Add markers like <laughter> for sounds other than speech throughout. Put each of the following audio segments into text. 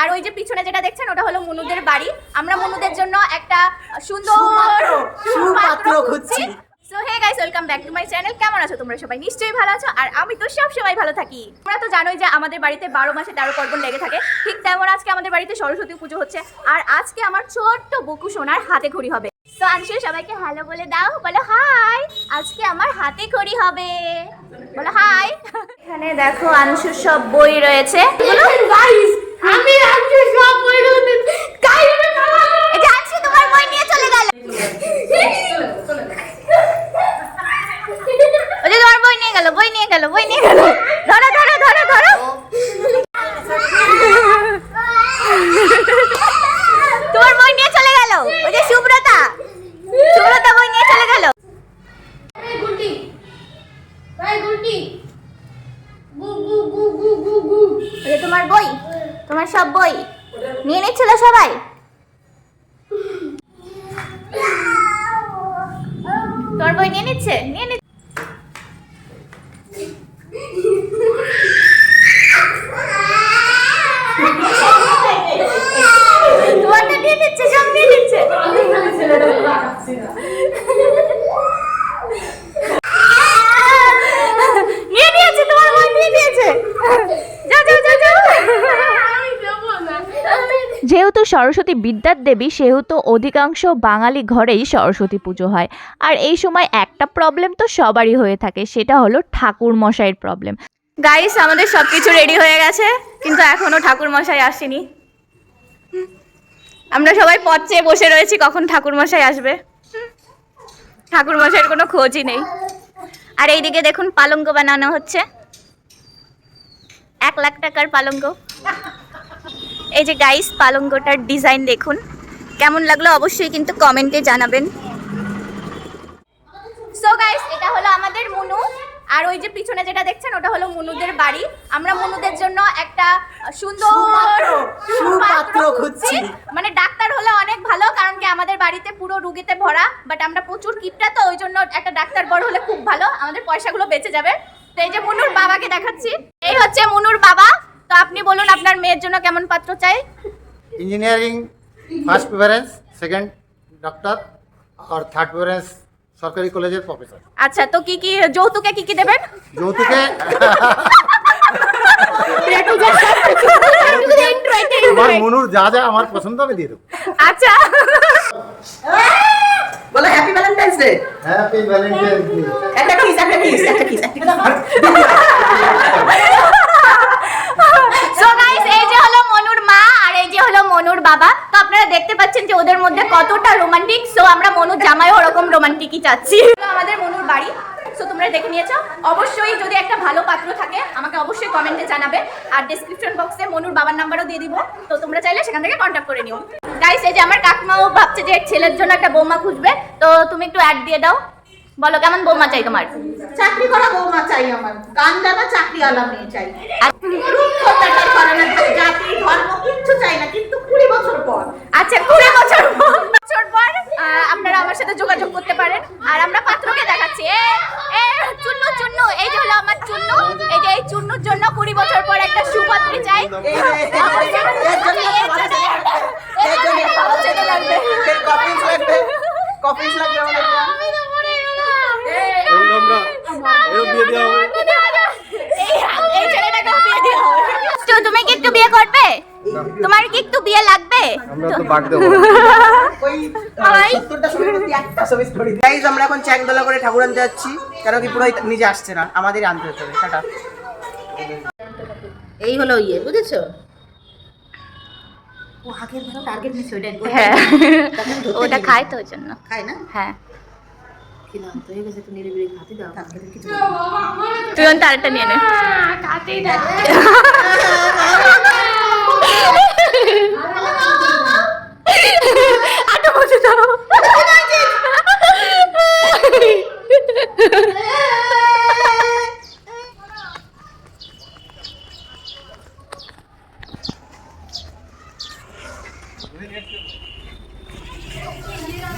আর ওই যে পিছনে যেটা দেখছেন ওটা হলো মনুদের বাড়ি। আমরা মনুদের জন্য একটা সুন্দর সুপাত্র, খুঁজছি। So hey guys welcome back to my channel কেমন আছো তোমরা সবাই? নিশ্চয়ই ভালো আছো। আর আমি তো সব সময় ভালো থাকি। তোমরা তো জানোই যে আমাদের বাড়িতে বারো মাসে তেরো পার্বণ লেগে থাকে। ঠিক তেমন আজকে আমাদের বাড়িতে সরস্বতী পুজো হচ্ছে। আর আজকে আমার ছোট্ট বকু সোনার হাতে ঘড়ি হবে। তো আনসু সবাইকে হ্যালো বলে দাও। বলো হাই আজকে আমার হাতে ঘড়ি হবে। বলো হাই এখানে দেখো আনসুর সব বই রয়েছে। আমি আজকে সব বইগুলো এই এটা আজকে তোমার বই নিয়ে চলে গেল। ওই যে তোমার বই নিয়ে গেল বই নিয়ে গেল বই নিয়ে গেল ধরো ধরো ধরো ধরো তোমার বই নিয়ে চলে গেল ওই যে সুব্রতা সুব্রতা বই নিয়ে চলে গেল এই গুলটি এই গুলটি গু গু গু গু গু গু ওই যে তোমার বই তোমার সব বই নিচ্ছিল সবাই। তোর বই নিয়ে নিচ্ছে? নিয়ে নিচ্ছে তোমারটা নিয়ে নিচ্ছে সব নিয়ে নিচ্ছে নিয়ে নিয়েছে তোমার বই নিয়ে নিয়েছে যাও যাও যাও যাও আমি দেবো না যেহেতু সরস্বতী বিদ্যার দেবী সেহেতু অধিকাংশ বাঙালি ঘরেই সরস্বতী পুজো হয়। আর এই সময় একটা প্রবলেম তো সবারই হয়ে থাকে, সেটা হলো ঠাকুর মশাইয়ের প্রবলেম গাইস আমাদের সব কিছু রেডি হয়ে গেছে, কিন্তু এখনও ঠাকুর মশাই আসেনি। আমরা সবাই পথ চেয়ে বসে রয়েছি, কখন ঠাকুর মশাই আসবে? ঠাকুর মশাইয়ের কোনো খোঁজই নেই। আর এইদিকে দেখুন, পালঙ্ক বানানো হচ্ছে। এক লাখ টাকার পালঙ্ক। এই যে গাইস পালঙ্কটার ডিজাইন দেখুন। কেমন লাগল অবশ্যই কিন্তু কমেন্টে জানাবেন। সো গাইস এটা হলো আমাদের মুনু। আর ওই যে পিছনে যেটা দেখছেন ওটা হলো মুনুদের বাড়ি। আমরা মুনুদের জন্য একটা সুন্দর সুপাত্র, খুঁজছি। মানে ডাক্তার হলে অনেক ভালো কারণ কি আমাদের বাড়িতে পুরো রুগীতে ভরা বাট আমরা প্রচুর কিপটা তো ওই জন্য একটা ডাক্তার বড় হলে খুব ভালো। আমাদের পয়সাগুলো বেঁচে যাবে। তো এই যে মুনুর বাবাকে দেখাচ্ছি। এই হচ্ছে মুনুর বাবা। তো আপনি বলুন আপনার মেয়ের জন্য কেমন পাত্র চাই? Engineering first preference second doctor আর থার্ড প্রিফারেন্স সরকারি কলেজের প্রফেসর আচ্ছা তো কি কি যৌতুকে কি কি দেবেন? যৌতুকে আমার <laughs> মনুর যা যা আমার পছন্দ আমি দিয়ে দেবো। আচ্ছা। বলো happy valentine's day happy valentine's day একটা কিস একটা কিস একটা কিস <laughs> মনুর বাবা তো আপনারা দেখতে পাচ্ছেন যে ওদের মধ্যে কতটা রোমান্টিক সো আমরা মনুর জামাইও ওরকম রোমান্টিকই চাচ্ছি। আমাদের মনুর বাড়ি সো তোমরা দেখে নিয়েছো। অবশ্যই যদি একটা ভালো পাত্র থাকে আমাকে অবশ্যই কমেন্টে জানাবে আর ডেসক্রিপশন বক্সে মনুর বাবার নাম্বারও দিয়ে দিব। তো তোমরা চাইলে সেখান থেকে কন্ট্যাক্ট করে নিও। গাইস এই যে আমার কাকিমাও ভাবছে যে ছেলের জন্য একটা বৌমা খুঁজবে তো তুমি একটু অ্যাড দিয়ে দাও। বলো কেমন বৌমা চাই তোমার? চাকরি করা বৌমা চাই আমার। গান জানা চাকরিওয়ালা মেয়ে চাই। আর রূপকথাটা করে না জাতি ধর্ম কিচ্ছু চাই না কিন্তু কুড়ি বছর পর আচ্ছা কুড়ি বছর পর বছর পর আহ, আপনারা আমার সাথে যোগাযোগ করতে পারেন আর আমরা পাত্রকে দেখাচ্ছি এ এ চুন্নু চুন্নু এই যে হলো আমার চুন্নু এই যে এই চুন্নুর জন্য কুড়ি বছর পর একটা সুপাত্রী চাই এই যে, এর জন্য এর জন্য- এর জন্য একটা ভালো ছেলে লাগবে। কফিস লাগবে কফিস লাগবে আমাদের এই- এই ছেলেটাকেও বিয়ে দেওয়া হবে। তো তুমি কি একটু বিয়ে করবে? তোমার কি একটু বিয়ে লাগবে? আমরা তো বাগ দেবো। ওই হাই। সত্তরটা ছবির মধ্যে একটা ছবি স্টোরি গাইজ আমরা এখন চ্যাংদোলা করে ঠাকুর আনতে যাচ্ছি। কেন কি পুরো নিজে আসছে না আমাদেরই আনতে হবে টাটা। এই হলো ইয়ে বুঝেছ? ও হাকের ভালো টার্গেট মিস ওইটা হ্যাঁ। ওটা খায় তো ওই জন্য। খায় না? হ্যাঁ। তুই অন্ত আরেকটা নিয়ে না আটো বসে যাও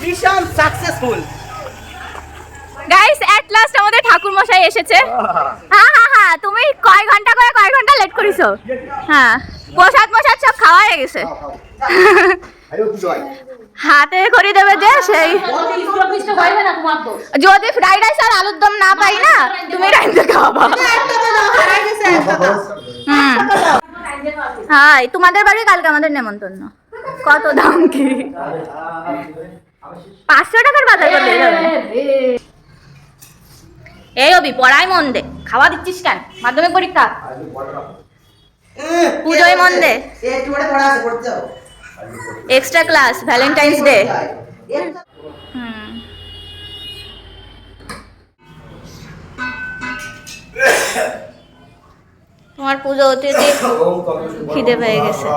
ভীষণ সাকসেসফুল গাইস এট লাস্ট আমাদের ঠাকুর মশাই এসেছে? হ্যাঁ হ্যাঁ হ্যাঁ তুমি কয় ঘণ্টা করে কয় ঘণ্টা লেট করিছো? হ্যাঁ প্রসাদ মশাদ সব খাওয়া হয়ে গেছে। হাতে করে দেবে যে সেই। যদি ফ্রাইড রাইস আর আলুর দম না পাই না, তুমি রাইতে খাওয়াবা। হাই, তোমাদের বাড়ি কালকে আমাদের নেমন্তন্ন। কত দাম কি? পাঁচশো টাকার বাজার যাবে এই অবি পড়াই মন দে খাওয়া দিচ্ছিস কেন? মাধ্যমিক পরীক্ষা? পুজোয় মন দে এক্সট্রা ক্লাস ভ্যালেন্টাইন্স ডে হুম। তোমার পুজো হতে খিদে পেয়ে গেছে।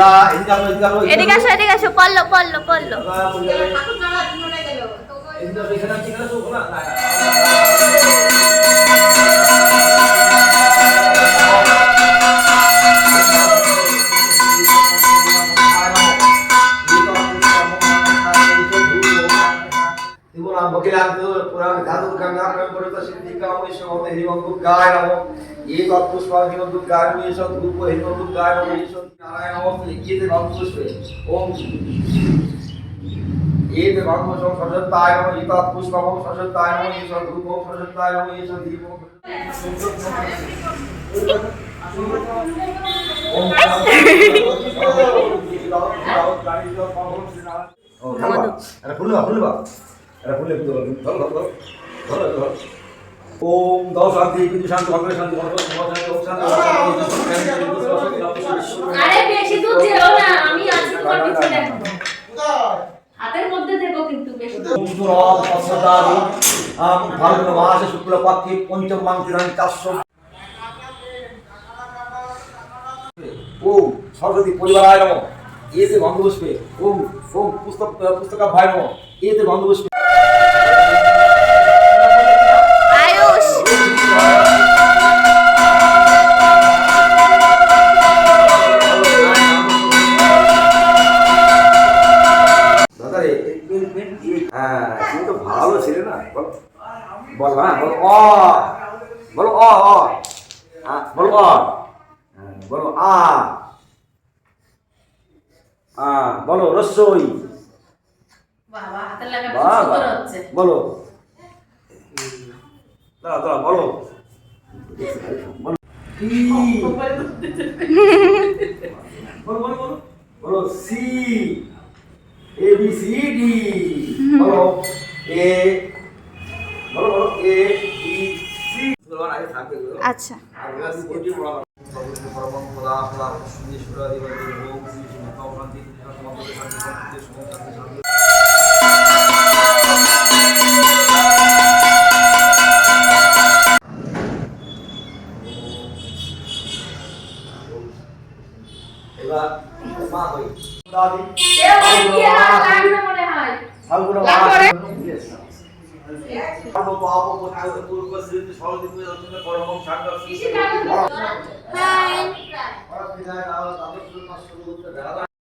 দাদা এদিকে আসো এদিকে আসো এদিকে আসো। এদিকে আসো পড়ল পড়ল পড়ল। ধাতুকানাকাম পরিতা সিদ্ধিকাম ইসমতে হিমন্দুকায় নম এই তৎপুষ্পাল হিমন্দুকায় নম এই সদ্রূপ হিমন্দুকায় নম এই সদ নারায়ণ নম এতে তৎপুষ্পে ওম এতে বাংশম সশত্তায় নম এই তৎপুষ্পম সশত্তায় নম এই সব সশত্তায় নম এই সদ্দীপ ফুলবা ফুলবা দাও শান্তি কিন্তু শান্তি ভগবান শান্তি ভগবান শান্তি ওম শান্তি আরে বেশি দূর যেও না আমি আছি তোমার পিছনে। হাতের মধ্যে দেখো কিন্তু বেশি দূর। পুষ্টরাম তৎসদারি আম ফাল্গুন মাসে শুক্লপক্ষে পঞ্চম মাংসিরানি চারশো। ওম সরস্বতী পরিবারায় নম। এতে গন্ধপুষ্পে ওম ওম পুস্তক পুস্তকা ভাই নম। এতে দাদা হ্যাঁ তুমি তো ভালো ছেলে না বল। বল হ্যাঁ বল অ বলো অ অ হ্যাঁ, বলো অ হ্যাঁ, বলো আ আ বলো রসই। বাবা হাতের লাগা সুন্দর হচ্ছে। বলো। দাঁড়া দাঁড়া বলো। বলো বলো বলো। বলো বলো C A B C D বলো এ বলো বলো এ বি সি আগে আচ্ছা।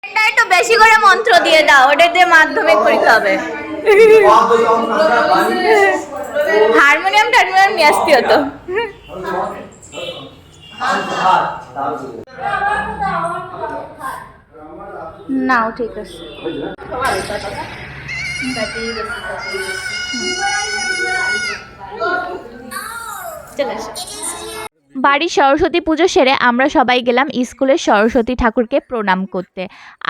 এটা একটু বেশি করে মন্ত্র দিয়ে দাও ওটা দিয়ে মাধ্যমিক পরীক্ষা হবে। হারমোনিয়াম টারমোনিয়াম নিয়ে আসতে হতো। নাও, ঠিক আছে। বাড়ির সরস্বতী পুজো সেরে আমরা সবাই গেলাম স্কুলের সরস্বতী ঠাকুরকে প্রণাম করতে।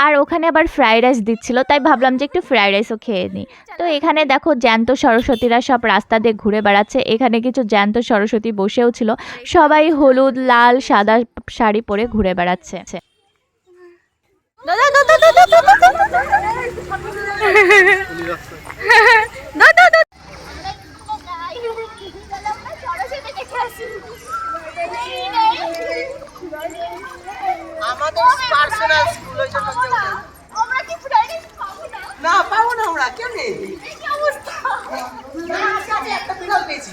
আর ওখানে আবার ফ্রাইড রাইস দিচ্ছিল, তাই ভাবলাম যে একটু ফ্রাইড রাইসও খেয়ে নিই। তো এখানে দেখো জ্যান্ত সরস্বতীরা সব রাস্তা দিয়ে ঘুরে বেড়াচ্ছে। এখানে কিছু জ্যান্ত সরস্বতী বসেও ছিল। সবাই হলুদ, লাল, সাদা শাড়ি পরে ঘুরে বেড়াচ্ছে। দাদা দাদা দাদা দাদা দাদা দাদা আমাদের পার্সোনাল স্কুল ওই জন্য না পাবো না আমরা কেউ নেই একটা বিড়াল পেয়েছি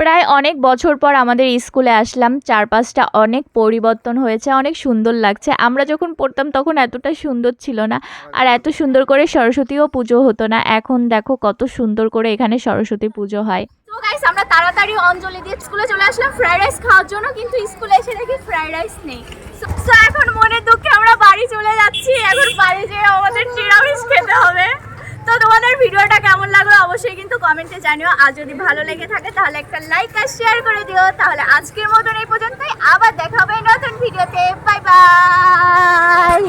প্রায় অনেক বছর পর আমাদের স্কুলে আসলাম। চারপাশটা অনেক পরিবর্তন হয়েছে, অনেক সুন্দর লাগছে। আমরা যখন পড়তাম তখন এতটা সুন্দর ছিল না। আর এত সুন্দর করে সরস্বতীও পুজো হতো না। এখন দেখো কত সুন্দর করে এখানে সরস্বতী পুজো হয়। গাইস আমরা তাড়াতাড়ি অঞ্জলি দিয়ে স্কুলে চলে আসলাম ফ্রাইড রাইস খাওয়ার জন্য, কিন্তু স্কুলে এসে দেখি ফ্রাইড রাইস নেই। সো এখন মনের দুঃখে আমরা বাড়ি চলে যাচ্ছি। এখন বাড়ি যেয়ে আমাদের নিরামিষ খেতে হবে। তো তোমাদের ভিডিওটা কেমন লাগল অবশ্যই কিন্তু কমেন্টে জানিও। আর যদি ভালো লেগে থাকে তাহলে একটা লাইক আর শেয়ার করে দিও। তাহলে আজকের মতন এই পর্যন্তই। আবার দেখা হবে নতুন ভিডিওতে বাই বাই